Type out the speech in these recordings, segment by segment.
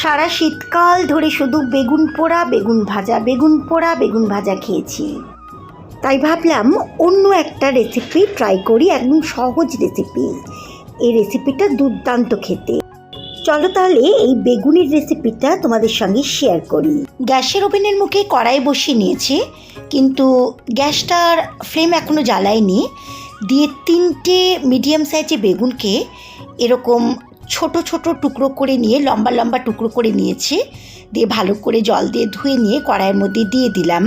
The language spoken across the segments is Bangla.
সারা শীতকাল ধরে শুধু বেগুন পোড়া, বেগুন ভাজা, বেগুন পোড়া, বেগুন ভাজা খেয়েছি। তাই ভাবলাম অন্য একটা রেসিপি ট্রাই করি, একদম সহজ রেসিপি এই রেসিপিটা দুর্দান্ত খেতে। চলো তাহলে এই বেগুনের রেসিপিটা তোমাদের সঙ্গে শেয়ার করি। গ্যাসের ওভেনের মুখে কড়াই বসিয়ে নিয়েছি, কিন্তু গ্যাসটার ফ্লেম এখনও জ্বালায়নি। দিয়ে তিনটে মিডিয়াম সাইজে বেগুনকে এরকম ছোট ছোট টুকরো করে নিয়ে, লম্বা লম্বা টুকরো করে নিয়েছি। দিয়ে ভালো করে জল দিয়ে ধুয়ে নিয়ে কড়াইয়ের মধ্যে দিয়ে দিলাম।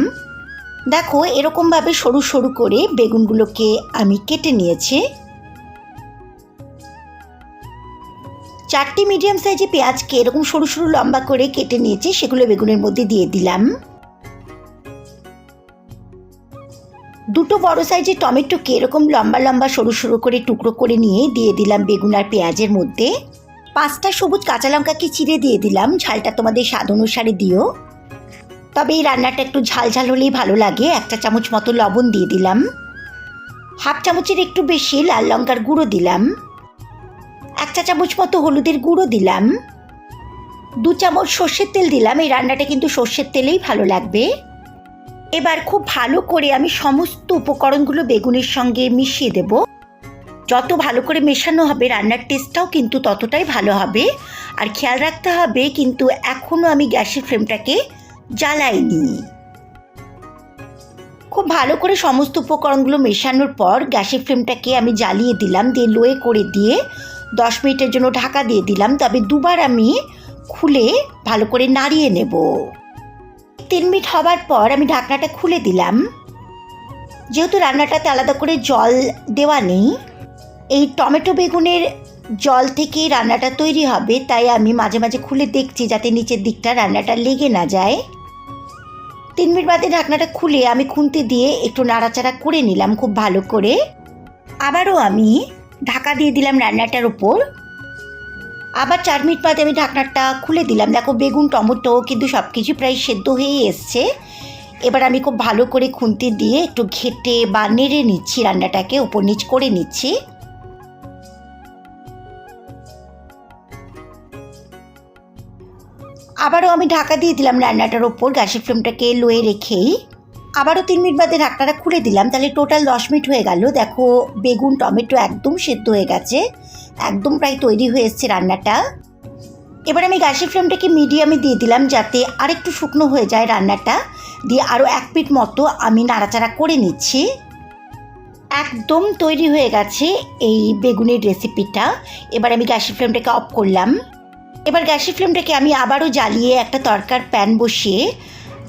দেখো, এরকমভাবে সরু সরু করে বেগুনগুলোকে আমি কেটে নিয়েছি। চারটি মিডিয়াম সাইজে পেঁয়াজকে এরকম সরু সরু লম্বা করে কেটে নিয়েছি, সেগুলো বেগুনের মধ্যে দিয়ে দিলাম। দুটো বড় সাইজের টমেটোকে এরকম লম্বা লম্বা সরু সরু করে টুকরো করে নিয়ে দিয়ে দিলাম বেগুন আর পেঁয়াজের মধ্যে। পাঁচটা সবুজ কাঁচা লঙ্কাকে চিড়ে দিয়ে দিলাম? ঝালটা তোমাদের স্বাদ অনুসারে দিও। তবে এই রান্নাটা একটু ঝাল ঝাল হলেই ভালো লাগে। একটা চামচ মতো লবণ দিয়ে দিলাম। হাফ চামচের একটু বেশি লাল লঙ্কার গুঁড়ো দিলাম। এক চা চামচ মতো হলুদের গুঁড়ো দিলাম। দু চামচ সর্ষের তেল দিলাম। এই রান্নাটা কিন্তু সর্ষের তেলেই ভালো লাগবে। এবার খুব ভালো করে আমি সমস্ত উপকরণগুলো বেগুনের সঙ্গে মিশিয়ে দেব। যত ভালো করে মেশানো হবে, রান্নার টেস্টটাও কিন্তু ততটাই ভালো হবে। আর খেয়াল রাখতে হবে, কিন্তু এখনও আমি গ্যাসের ফ্লেমটাকে জ্বালাইনি। খুব ভালো করে সমস্ত উপকরণগুলো মেশানোর পর গ্যাসের ফ্লেমটাকে আমি জ্বালিয়ে দিলাম, দিয়ে লোয়ে করে দিয়ে দশ মিনিটের জন্য ঢাকা দিয়ে দিলাম। তবে দুবার আমি খুলে ভালো করে নাড়িয়ে নেব। তিন মিনিট হবার পর আমি ঢাকনাটা খুলে দিলাম। যেহেতু রান্নাটাতে আলাদা করে জল দেওয়া নেই এই টমেটো বেগুনের জল থেকেই রান্নাটা তৈরি হবে, তাই আমি মাঝে মাঝে খুলে দেখছি যাতে নিচের দিকটা রান্নাটা লেগে না যায়। তিন মিনিট বাদে ঢাকনাটা খুলে আমি খুন্তি দিয়ে একটু নাড়াচাড়া করে নিলাম খুব ভালো করে। আবারও আমি ঢাকা দিয়ে দিলাম রান্নাটার উপর। আবার চার মিনিট বাদে আমি ঢাকনাটা খুলে দিলাম। দেখো বেগুন, টমেটো কিন্তু সব কিছু প্রায় সেদ্ধ হয়েই এসছে। এবার আমি খুব ভালো করে খুন্তি দিয়ে একটু ঘেটে বা নেড়ে নিচ্ছি, রান্নাটাকে উপর নিচ করে নিচ্ছি। আবারও আমি ঢাকা দিয়ে দিলাম রান্নাটার ওপর, গ্যাসের ফ্লেমটাকে লোয়ে রেখেই। আবারও তিন মিনিট বাদে ঢাকনাটা খুলে দিলাম, তাহলে টোটাল দশ মিনিট হয়ে গেল। দেখো, বেগুন, টমেটো একদম সেদ্ধ হয়ে গেছে, একদম প্রায় তৈরি হয়ে এসছে রান্নাটা। এবার আমি গ্যাসের ফ্লেমটাকে মিডিয়ামে দিয়ে দিলাম যাতে আরেকটু শুকনো হয়ে যায় রান্নাটা। দিয়ে আরও এক পিট মতো আমি নাড়াচাড়া করে নিচ্ছি। একদম তৈরি হয়ে গেছে এই বেগুনের রেসিপিটা এবার আমি গ্যাসের ফ্লেমটাকে অফ করলাম। এবার গ্যাসের ফ্লেমটাকে আমি আবারও জ্বালিয়ে একটা তরকার প্যান বসিয়ে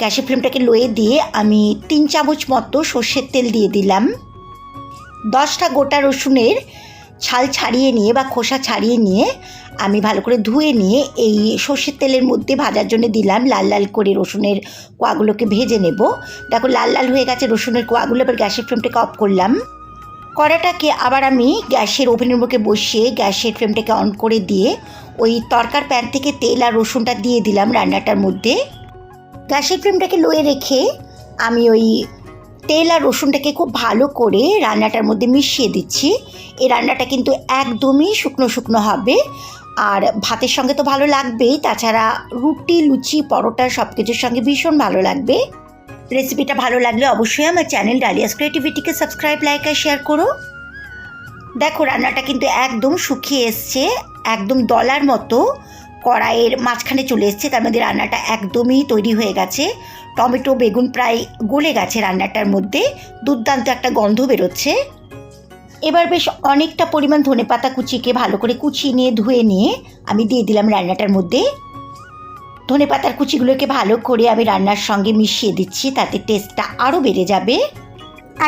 গ্যাসের ফ্লেমটাকে লয়ে দিয়ে আমি তিন চামচ মতো সর্ষের তেল দিয়ে দিলাম। দশটা গোটা রসুনের ছাল ছাড়িয়ে নিয়ে বা খোসা ছাড়িয়ে নিয়ে আমি ভালো করে ধুয়ে নিয়ে এই সর্ষের তেলের মধ্যে ভাজার জন্য দিলাম লাল লাল করে রসুনের কোয়াগুলোকে ভেজে নেব। দেখো লাল লাল হয়ে গেছে রসুনের কোয়াগুলো, এবার গ্যাসের ফ্লেমটাকে অফ করলাম। কড়াটাকে আবার আমি গ্যাসের ওভেনের মুখে বসিয়ে গ্যাসের ফ্লেমটাকে অন করে দিয়ে ওই তরকার প্যান থেকে তেল আর রসুনটা দিয়ে দিলাম রান্নাটার মধ্যে। গ্যাসের ফ্লেমটাকে লোয়ে রেখে আমি ওই তেল আর রসুনটাকে খুব ভালো করে রান্নাটার মধ্যে মিশিয়ে দিচ্ছি। এই রান্নাটা কিন্তু একদমই শুকনো শুকনো হবে। আর ভাতের সঙ্গে তো ভালো লাগবেই, তাছাড়া রুটি, লুচি, পরোটা সব কিছুর সঙ্গে ভীষণ ভালো লাগবে। রেসিপিটা ভালো লাগলে অবশ্যই আমার চ্যানেল ডালিয়াস ক্রিয়েটিভিটিকে সাবস্ক্রাইব, লাইক আর শেয়ার করো। দেখো, রান্নাটা কিন্তু একদম শুকিয়ে এসছে, একদম দলার মতো। কড়াইয়ের মাঝখানে চলে এসছে, তার মধ্যে রান্নাটা একদমই তৈরি হয়ে গেছে। টমেটো, বেগুন প্রায় গলে গেছে রান্নাটার মধ্যে, দুর্দান্ত একটা গন্ধ বেরোচ্ছে। এবার বেশ অনেকটা পরিমাণ ধনে পাতা কুচিকে ভালো করে কুচিয়ে নিয়ে, ধুয়ে নিয়ে আমি দিয়ে দিলাম রান্নাটার মধ্যে। ধনে পাতার কুচিগুলোকে ভালো করে আমি রান্নার সঙ্গে মিশিয়ে দিচ্ছি, তাতে টেস্টটা আরও বেড়ে যাবে।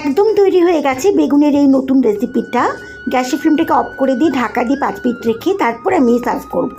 একদম তৈরি হয়ে গেছে বেগুনের এই নতুন রেসিপিটা গ্যাসের ফ্লেমটাকে অফ করে দিয়ে ঢাকা দিয়ে পাঁচ মিনিট রেখে তারপর আমি সার্ভ করব।